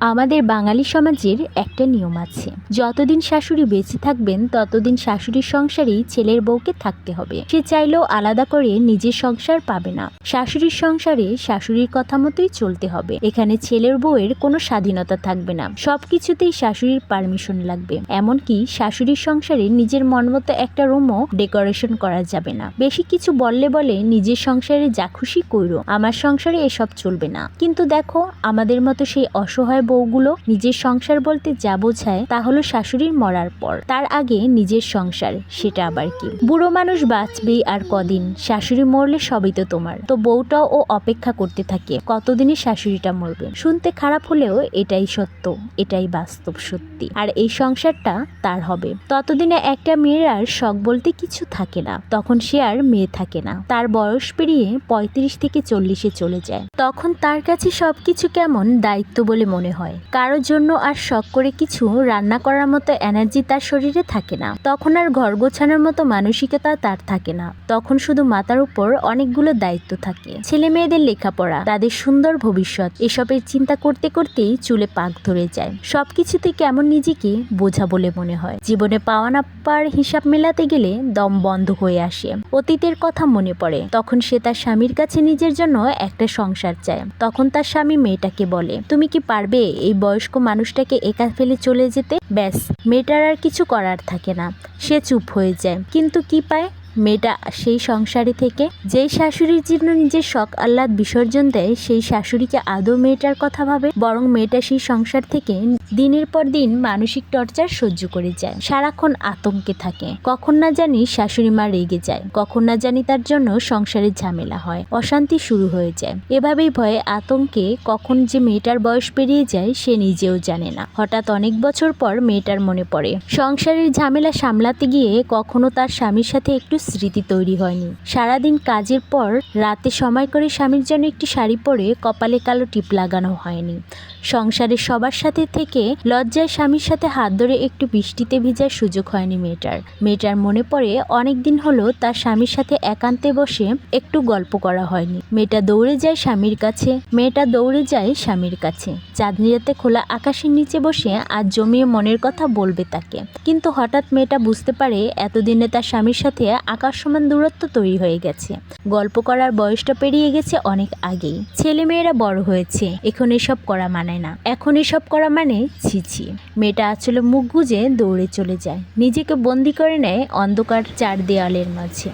আমাদের বাঙালি সমাজের একটা নিয়ম আছে। যতদিন শাশুড়ি বেঁচে থাকবেন, ততদিন শাশুড়ির সংসারেই ছেলের বউকে থাকতে হবে। সে চাইলেও আলাদা করে নিজের সংসার পাবে না। শাশুড়ির সংসারে শাশুড়ির কথা মতোই চলতে হবে। এখানে ছেলের বউয়ের কোনো স্বাধীনতা থাকবে না। সবকিছুতেই শাশুড়ির পারমিশন লাগবে। এমনকি শাশুড়ির সংসারে নিজের মন মতো একটা রুমও ডেকোরেশন করা যাবে না। বেশি কিছু বললে বলে নিজের সংসারে যা খুশি কইরো। আমার সংসারে এসব চলবে না। কিন্তু দেখো, আমাদের মতো সেই অসহায় বউগুলো নিজের সংসার বলতে যা বোঝায় তা হলো শাশুড়ির মরার পর। তার আগে নিজের সংসার, সেটা আবার কি? বুড়ো মানুষ বাঁচবেই আর কদিন? শাশুড়ি মরলে সবই তো তোমার। তো বউটাও ও অপেক্ষা করতে থাকে কতদিনই শাশুড়িটা মরবে? শুনতে খারাপ হলেও এটাই সত্য, এটাই বাস্তব সত্যি। আর এই সংসারটা তার হবে। ততদিনে একটা মেয়ের আর শখ বলতে কিছু থাকে না। তখন সে আর মেয়ে থাকে না। তার বয়স পেরিয়ে পঁয়ত্রিশ থেকে চল্লিশে চলে যায়। তখন তার কাছে সবকিছু কেমন দায়িত্ব বলে মনে হয়? কারোর জন্য আর শখ করে কিছু রান্না করার মতো এনার্জি তার শরীরে থাকে না। তখন আর ঘর গোছানোর মতো মানসিকতা তার থাকে না। তখন শুধু মাথার উপর অনেকগুলো দায়িত্ব থাকে। ছেলে মেয়েদের লেখাপড়া, তাদের সুন্দর ভবিষ্যৎ, এসবের চিন্তা করতে করতেই চুলে পাক ধরে যায়। সবকিছুতে কেমন নিজেকে বোঝা বলে মনে হয়। জীবনে পাওয়া না পাওয়ার হিসাব মেলাতে গেলে দম বন্ধ হয়ে আসে। অতীতের কথা মনে পড়ে। তখন সে তার স্বামীর কাছে নিজের জন্য একটা সংসার চায়। তখন তার স্বামী মেয়েটাকে বলে, তুমি কি পারবে এই বয়স্ক মানুষটাকে একা ফেলে চলে যেতে, ব্যাস, মেয়েটার আর কিছু করার থাকে না। সে চুপ হয়ে যায়। কিন্তু কি পায়? মেয়েটা সেই সংসারে থেকে। যেই শাশুড়ির জন্য নিজের শখ আহ্লাদ বিসর্জন দেয়, সেই শাশুড়িকে আদৌ মেয়েটার কথা ভাবে? বরং মেয়েটা সেই সংসার থেকে দিনের পর দিন মানসিক টর্চার সহ্য করে যায়। সারাক্ষণ আতঙ্কে থাকে। কখন না জানি শাশুড়ি মা রেগে যায়। কখন না জানি তার জন্য সংসারের ঝামেলা হয়। অশান্তি শুরু হয়ে যায়। এভাবেই ভয়ে আতঙ্কে কখন যে মেয়েটার বয়স পেরিয়ে যায়, সে নিজেও জানে না। হঠাৎ অনেক বছর পর মেয়েটার মনে পড়ে। সংসারের ঝামেলা সামলাতে গিয়ে কখনো তার স্বামীর সাথে একটু স্মৃতি তৈরি হয়নি। সারাদিন কাজের পর রাতে সময় করে স্বামীর জন্য একটি শাড়ি পরে কপালে কালো টিপ লাগানো হয়নি। সংসারের সবার সাথে থেকে লজ্জায় স্বামীর সাথে হাত ধরে একটু বৃষ্টিতে ভিজার সুযোগ হয়নি মেয়েটার। মেয়েটার মনে পড়ে অনেক দিন হলো তার স্বামীর সাথে একান্তে বসে একটু গল্প করা হয়নি। মেয়েটা দৌড়ে যায় স্বামীর কাছে, মেয়েটা দৌড়ে যায় স্বামীর কাছে। চাঁদনি রাতে খোলা আকাশের নিচে বসে আজ জমিয়ে মনের কথা বলবে তাকে। কিন্তু হঠাৎ মেয়েটা বুঝতে পারে এতদিনে তার স্বামীর সাথে আকাশ সমান দূরত্ব তৈরি হয়ে গেছে। গল্প করার বয়সটা পেরিয়ে গেছে অনেক আগেই। ছেলে মেয়েরা বড় হয়েছে, এখন এসব করা মানে না। এখন এসব করা মানে ছি ছি মেয়েটা আসলে মুখ গুঁজে দৌড়ে চলে যায়। নিজেকে বন্দি করে নেয় অন্ধকার চার দেয়ালের মাঝে।